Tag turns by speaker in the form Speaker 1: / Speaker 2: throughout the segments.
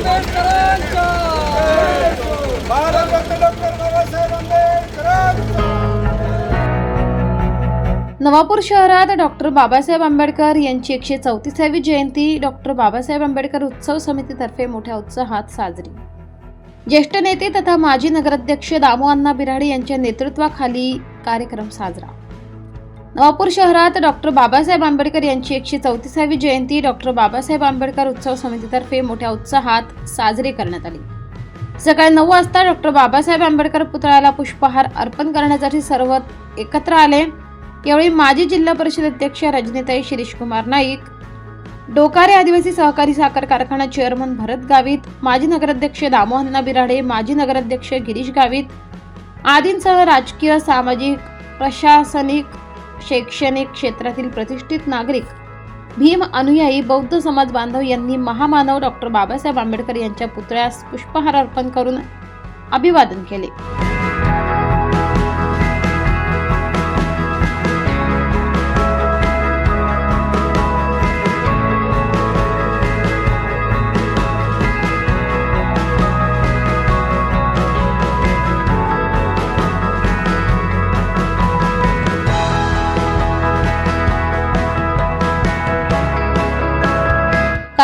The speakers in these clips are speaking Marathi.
Speaker 1: आंबेडकरांचा
Speaker 2: भारतरत्न डॉक्टर बाबासाहेब आंबेडकरांचा
Speaker 3: नवापूर शहरात डॉक्टर बाबासाहेब आंबेडकर यांची एकशे चौतीसावी जयंती डॉक्टर बाबासाहेब आंबेडकर उत्सव समितीतर्फे मोठ्या उत्साहात साजरी. ज्येष्ठ नेते तथा माजी नगराध्यक्ष दामू अण्णा बिराडे यांच्या नेतृत्वाखाली कार्यक्रम साजरा. नवापूर शहरात डॉक्टर बाबासाहेब आंबेडकर यांची एकशे चौतीसावी जयंती डॉक्टर बाबासाहेब आंबेडकर उत्सव समितीतर्फे मोठ्या उत्साहात साजरी करण्यात आली. सकाळी नऊ वाजता डॉक्टर बाबासाहेब आंबेडकर पुतळ्याला पुष्पहार अर्पण करण्यासाठी सर्व एकत्र आले. यावेळी माजी जिल्हा परिषद अध्यक्ष रजनीताई शिरीषकुमार नाईक डोकारे आदिवासी सहकारी साखर कारखाना चेअरमन भरत गावित माजी नगराध्यक्ष दामोहन्ना बिराडे माजी नगराध्यक्ष गिरीश गावित आदींसह राजकीय सामाजिक प्रशासनिक शैक्षणिक क्षेत्रातील प्रतिष्ठित नागरिक. भीम अनुयायी बौद्ध समाज बांधव यांनी महामानव डॉक्टर बाबासाहेब आंबेडकर यांच्या पुतळ्यास पुष्पहार अर्पण करून अभिवादन केले.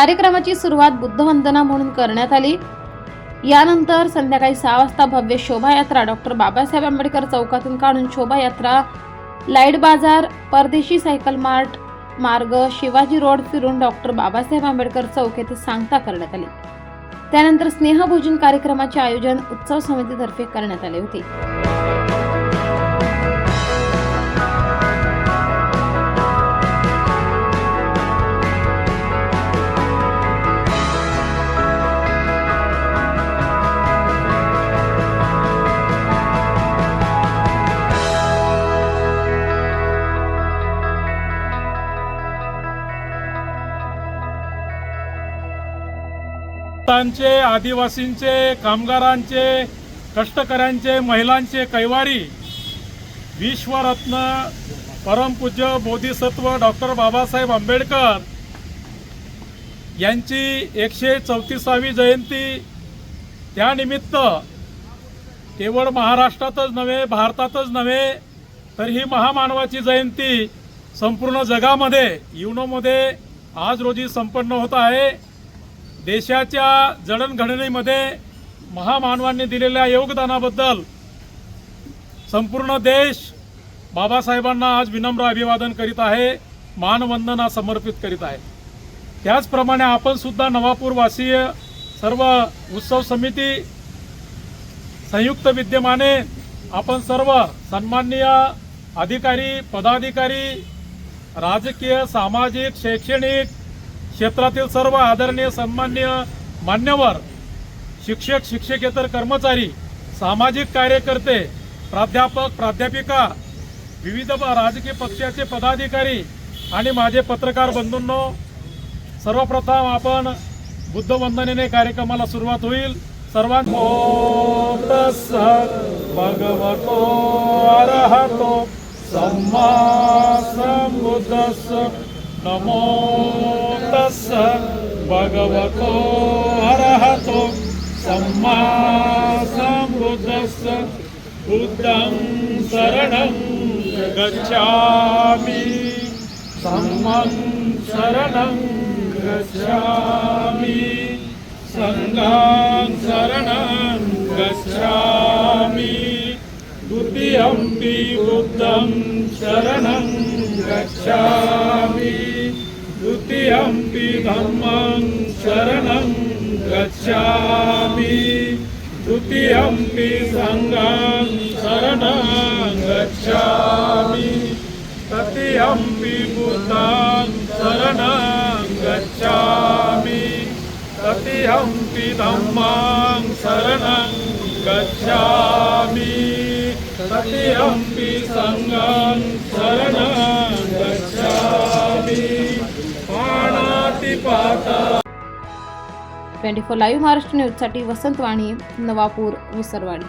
Speaker 3: कार्यक्रमाची सुरुवात बुद्धवंदना म्हणून करण्यात आली. यानंतर संध्याकाळी सहा वाजता भव्य शोभायात्रा डॉक्टर बाबासाहेब आंबेडकर चौकातून काढून शोभायात्रा लाइट बाजार परदेशी सायकल मार्ट मार्ग शिवाजी रोड फिरून डॉक्टर बाबासाहेब आंबेडकर चौक येथे सांगता करण्यात आली. त्यानंतर स्नेहभोजन कार्यक्रमाचे आयोजन उत्सव समितीतर्फे करण्यात आले होते.
Speaker 4: चे आदिवासींचे कामगारांचे कष्टकऱ्यांचे महिलांचे कैवारी विश्वरत्न परमपूज्य बोधिसत्व डॉक्टर बाबासाहेब आंबेडकर यांची एकशे चौतीसावी जयंती त्यानिमित्त केवळ महाराष्ट्रातच नव्हे भारतातच नव्हे तर ही महामानवाची जयंती संपूर्ण जगामध्ये युनोमध्ये आज रोजी संपन्न होत आहे. देशाच्या जडणघडणीमध्ये महामानवांनी दिलेल्या योगदानाबद्दल संपूर्ण देश बाबासाहेबांना आज विनम्र अभिवादन करीत आहे मानवंदना समर्पित करीत आहे. त्याचप्रमाणे आपण सुद्धा नवापूरवासीय सर्व उत्सव समिती संयुक्त विद्यमाने आपण सर्व सन्माननीय अधिकारी पदाधिकारी राजकीय सामाजिक शैक्षणिक क्षेत्रातील सर्व आदरणीय सन्मान्य मान्यवर शिक्षक शिक्षकेतर कर्मचारी सामाजिक कार्यकर्ते प्राध्यापक प्राध्यापिका विविध राजकीय पक्षाचे पदाधिकारी आणि माझे पत्रकार बंधूंनो सर्वप्रथम आपण बुद्धवंदनेने कार्यक्रमाला सुरुवात होईल. सर्वांत भगवतो अरहतो सम्मा नमो तस्स भगवतो अरहतो सम्मा सम्बुद्धस्स बुद्धं शरणं गच्छामि। सम्मं शरणं गच्छामि। सङ्गां शरणं गच्छामि। द्वितीयम्पि बुद्धं शरणं गच्छामि। द्वितीयम्पि धम्मं शरणं गच्छामि। द्वितीयम्पि सङ्गं शरणं गच्छामि। तृतीयम्पि बुद्धं शरणं गच्छामि। तृतीयम्पि धर्मं शरणं गच्छामि। तृतीयम्पि सङ्गं शरणं गच्छामि। पाणातिपाता।
Speaker 3: ट्वेंटी फोर लाईव्ह महाराष्ट्र न्यूजसाठी वसंत वाणी नवापूर विसरवाडी.